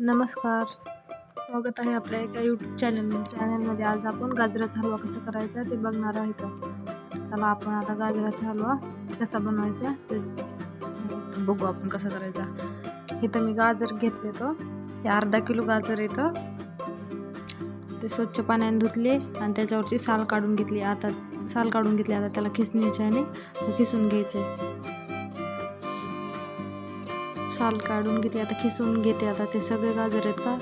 नमस्कार. स्वागत आहे आपल्या एका यूट्यूब चॅनल चॅनलमध्ये आज आपण गाजराचा हलवा कसा करायचा ते बघणार आहोत. चला आपण आता गाजराचा हलवा कसा बनवायचा ते बघू आपण कसा करायचा. इथं मी गाजर घेतले तो. हे अर्धा किलो गाजर येतं ते स्वच्छ पाण्याने धुतले आणि त्याच्यावरची साल काढून घेतली. आता साल काढून घेतली. आता त्याला खिसण्याची आणि खिसून घ्यायचे. साल काढून घेते आता खिसून घेते आता. ते सगळे गाजर आहेत का?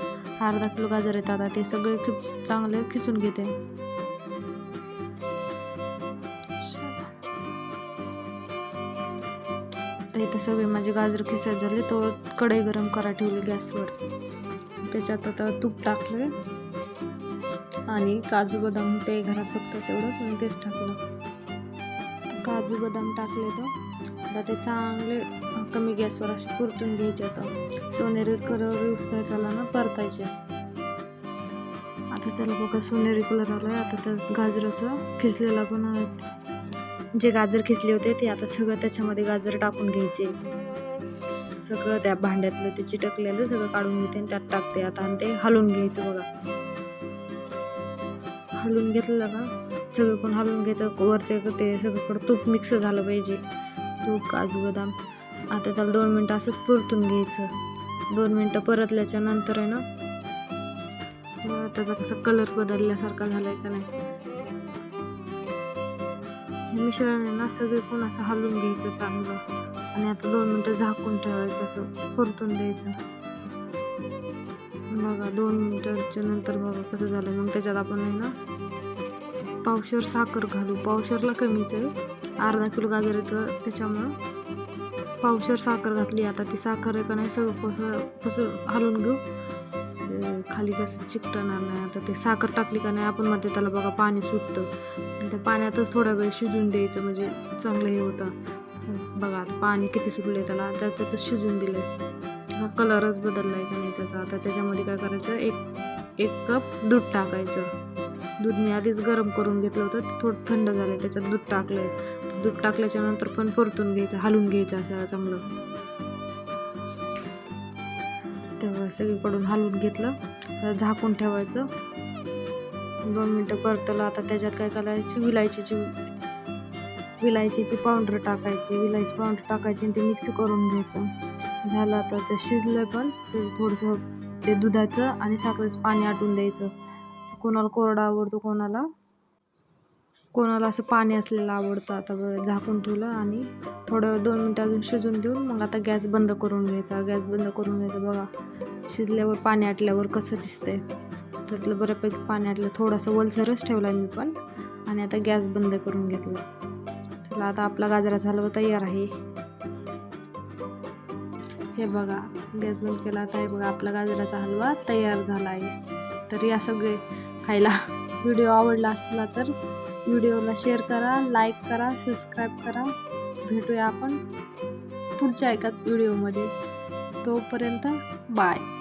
अर्धा किलो गाजर आहेत आता. ते सगळे खूप चांगले खिसून घेते. आता इथे सगळे माझे गाजर खिसत झाले. तर कढई गरम करा ठेवली गॅसवर. त्याच्यात आता तूप टाकलं आणि काजू बदाम ते घरात फक्त तेवढंच मी तेच टाकलं. काजू बदाम टाकले तर. आता ते चांगले कमी गॅसवर असे परतून घ्यायचे आता. सोनेरी कलर युसता त्याला ना परतायचे. आता त्याला बघा सोनेरी कलर आला आहे आता त्या गाजराचं खिचलेला पण जे गाजर खिचले होते ते आता सगळं त्याच्यामध्ये गाजर टाकून घ्यायचे. सगळं त्या भांड्यातलं ते चिटकलेलं सगळं काढून घेते आणि त्यात टाकते. आता आणि ते हलवून घ्यायचं बघा. हलवून घेतलं का सगळं पण हलवून घ्यायचं वरचे ते सगळीकडं तूप मिक्स झालं पाहिजे. तूप काजू बदाम. आता त्याला दोन मिनटं असंच परतून घ्यायचं. दोन मिनटं परतल्याच्या नंतर आहे ना त्याचा कसा कलर बदलल्यासारखा झालाय का नाही. हे मिश्रण आहे ना सगळे पण असं हलवून घ्यायचं चांगलं. आणि आता दोन मिनटं झाकून ठेवायचं असं परतून द्यायचं. बघा दोन मिनटाच्या नंतर बघा कसं झालं मग त्याच्यात आपण आहे ना पावशर साखर घालू. पावशरला कमीच आहे. अर्धा किलो गाजर येतं त्याच्यामुळं पावशर साखर घातली. आता ती साखर आहे का नाही सगळं कसं कसं हलवून घेऊ. खाली कसं चिकटणार नाही. आता ते साखर टाकली का नाही आपण मध्ये त्याला बघा पाणी सुटतं. आणि त्या पाण्यातच थोडा वेळ शिजून द्यायचं म्हणजे चांगलं हे होतं. बघा आता पाणी किती सुटलं त्याला. त्याच्यातच शिजून दिलं हा कलरच बदलला आहे का नाही त्याचा. आता त्याच्यामध्ये काय करायचं? एक एक कप दूध टाकायचं. दूध मी आधीच गरम करून घेतलं होतं. थोडं थंड झालं आहे त्याच्यात दूध टाकलं आहे दूध टाकल्याच्या नंतर पण परतून घ्यायचं हलवून घ्यायचं असं चांगलं. तेव्हा सगळीकडून हलवून घेतलं झाकून ठेवायचं. दोन मिनटं परतलं आता त्याच्यात काय करायची विलायचीची विलायचीची पावडर टाकायची. विलायची पावडर टाकायची आणि ते मिक्स करून घ्यायचं. झालं आता ते शिजलं पण ते थोडंसं ते दुधाचं आणि साखरेचं पाणी आटून द्यायचं. कोणाला कोरडा आवडतो कोणाला कोणाला असं पाणी असलेलं आवडतं. आता झाकून ठेवलं आणि थोडं दोन मिनटं अजून शिजून देऊन मग आता गॅस बंद करून घ्यायचा. गॅस बंद करून घ्यायचा. बघा शिजल्यावर पाणी आटल्यावर कसं दिसतंय. त्यातलं बऱ्यापैकी पाणी आटलं. थोडंसं वलसरच ठेवला मी पण आणि आता गॅस बंद करून घेतला. त्याला आता आपला गाजराचा हलवा तयार आहे. हे बघा गॅस बंद केला. आता हे बघा आपला गाजराचा हलवा तयार झाला आहे तर या सगळे खायला. व्हिडिओ आवडला असला तर व्हिडिओला शेअर करा लाईक करा सबस्क्राईब करा. भेटूया आपण पुढच्या एका व्हिडिओमध्ये. तोपर्यंत बाय.